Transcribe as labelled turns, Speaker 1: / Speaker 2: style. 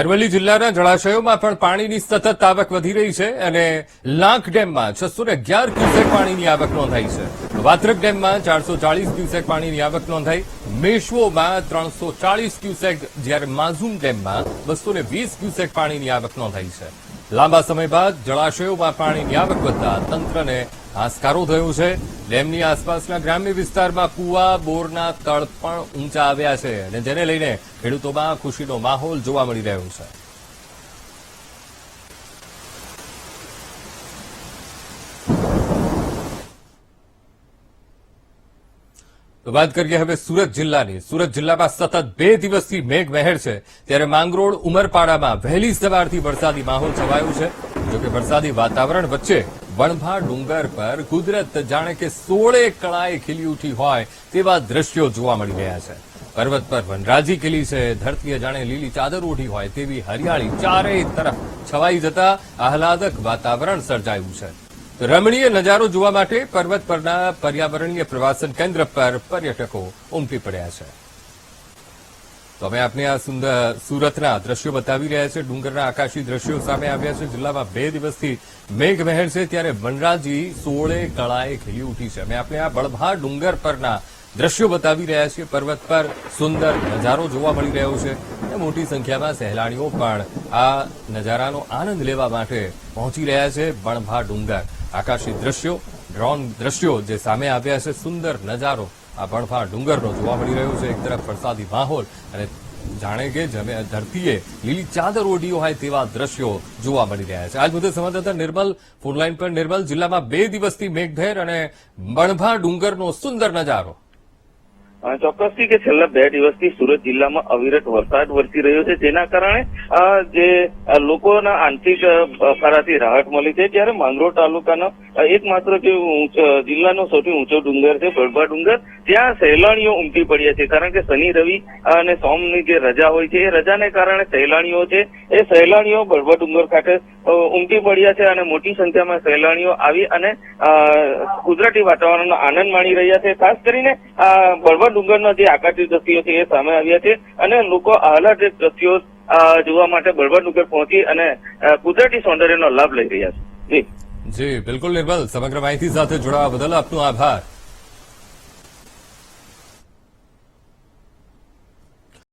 Speaker 1: અરવલ્લી જિલ્લાના જળાશયોમાં પણ પાણીની સતત આવક વધી રહી છે અને લાંખ ડેમમાં છસો ને અગિયાર ક્યુસેક પાણીની આવક નોંધાઈ છે. વાત્રક ડેમમાં ચારસો ચાળીસ ક્યુસેક પાણીની આવક નોંધાઈ. મેશ્વોમાં ત્રણસો ચાળીસ ક્યુસેક, જ્યારે માઝુમ ડેમમાં બસો ને વીસ ક્યુસેક પાણીની આવક નોંધાઈ છે. લાંબા સમય બાદ જળાશયોમાં પાણીની આવક વધતા તંત્રને હાશકારો થયો છે. ડેમની આસપાસના ગ્રામ્ય વિસ્તારમાં કુવા, બોરના તળ પણ ઊંચા આવ્યા છે અને જેને લઈને ખેડૂતોમાં ખુશીનો માહોલ જોવા મળી રહ્યો છે. તો વાત કરીએ હવે સુરત જિલ્લાની. સુરત જિલ્લામાં સતત બે દિવસથી મેઘમહેર છે. ત્યારે માંગરોળ ઉમરપાડામાં વહેલી સવારથી વરસાદી માહોલ છવાયો છે. જોકે વરસાદી વાતાવરણ વચ્ચે વણભા ડુંગર પર કુદરત જાણે કે સોળે કળાએ ખીલી ઉઠી હોય તેવા દ્રશ્યો જોવા મળી રહ્યા છે. પર્વત પર વનરાજી ખીલી છે, ધરતીએ જાણે લીલી ચાદર ઓઢી હોય તેવી હરિયાળી ચારેય તરફ છવાઈ જતા આહલાદક વાતાવરણ સર્જાયું છે. રમણીય નજારો જોવા માટે પર્વત પરના પર્યાવરણીય પ્રવાસન કેન્દ્ર પર પર્યટકો ઉમટી પડ્યા છે. તો અમે આપને આ સુંદર સુરતના દ્રશ્યો બતાવી રહ્યા છે. ડુંગરના આકાશી દ્રશ્યો સામે આવ્યા છે. જિલ્લામાં બે દિવસથી મેઘમહેર છે ત્યારે વનરાજી સોળે કળાએ ખીલી ઉઠી છે. અમે આપણે આ બળભા ડુંગર પરના દ્રશ્યો બતાવી રહ્યા છીએ. પર્વત પર સુંદર નજારો જોવા મળી રહ્યો છે અને મોટી સંખ્યામાં સહેલાણીઓ પણ આ નજારાનો આનંદ લેવા માટે પહોંચી રહ્યા છે. બણભા ડુંગર. આકાશી દ્રશ્યો, ડ્રોન દ્રશ્યો જે સામે આવ્યા છે. સુંદર નજારો આ ભણફા ડુંગરનો જોવા મળી રહ્યો છે. એક તરફ વરસાદી માહોલ અને જાણે કે જમે ધરતીએ લીલી ચાદર ઓઢી હોય તેવા દ્રશ્યો જોવા મળી રહ્યા છે. આજ મુદ્દે સંવાદદાતા નિર્મલ, ફોનલાઈન પર નિર્મલ, જિલ્લામાં બે દિવસથી મેઘભેર અને બણભા ડુંગરનો સુંદર નજારો.
Speaker 2: ચોક્કસથી કે છેલ્લા બે દિવસથી સુરત જિલ્લામાં અવિરત વરસાદ વરસી રહ્યો છે. જેના કારણે જે લોકોના આંશિક ફરાથી રાહત મળી છે. ત્યારે માંગરોળ તાલુકાનો એકમાત્ર જે જિલ્લાનો સૌથી ઊંચો ડુંગર છે બળબા ડુંગર, ત્યાં સહેલાણીઓ ઉમટી પડ્યા છે. કારણ કે શનિ, રવિ અને સોમની જે રજા હોય છે, એ રજાને કારણે સહેલાણીઓ છે, એ સહેલાણીઓ બળબા ડુંગર ખાતે ઉમટી પડ્યા છે અને મોટી સંખ્યામાં સહેલાણીઓ આવી અને કુદરતી વાતાવરણનો આનંદ માણી રહ્યા છે. ખાસ કરીને આ બળવા ડુંગરના જે આકાશી દ્રશ્યો છે એ સામે આવ્યા છે અને લોકો આહલાદ દ્રશ્યો જોવા માટે બળવા ડુંગર પહોંચી અને કુદરતી સૌંદર્યનો લાભ લઈ રહ્યા છે. જી.
Speaker 1: જી, બિલકુલ નિર્મલ, સમગ્ર માહિતી સાથે જોડાવા બદલ આપનો આભાર.